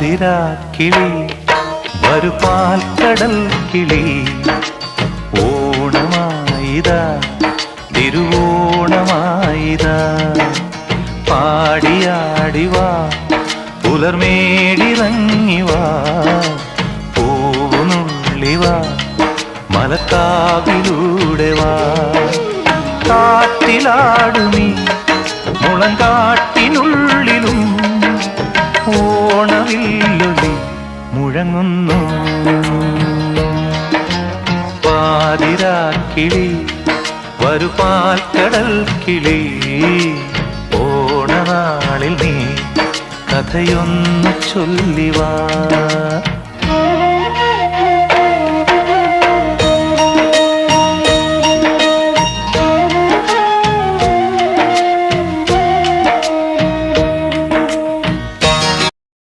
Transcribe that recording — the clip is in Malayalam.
പാതിരാ കിളി വരു പാൽക്കടൽ കിളി. ഓണമായിതാ തിരുവോണമായിതാ. പാടിയാടിവാ പുലർമേടിറങ്ങിവാ പൂവുനുള്ളിവാ മലക്കാവിലൂടെ വാ കാട്ടിലാടുമീ മുളങ്കാട്ടിനുള്ളിലും ഓണവില്ലൊലി മുഴങ്ങുന്നു. പാതിരാക്കിളി വരുപാൽക്കടൽ കിളി ഓണനാളിൽ നീ കഥയൊന്നു ചൊല്ലിവാ.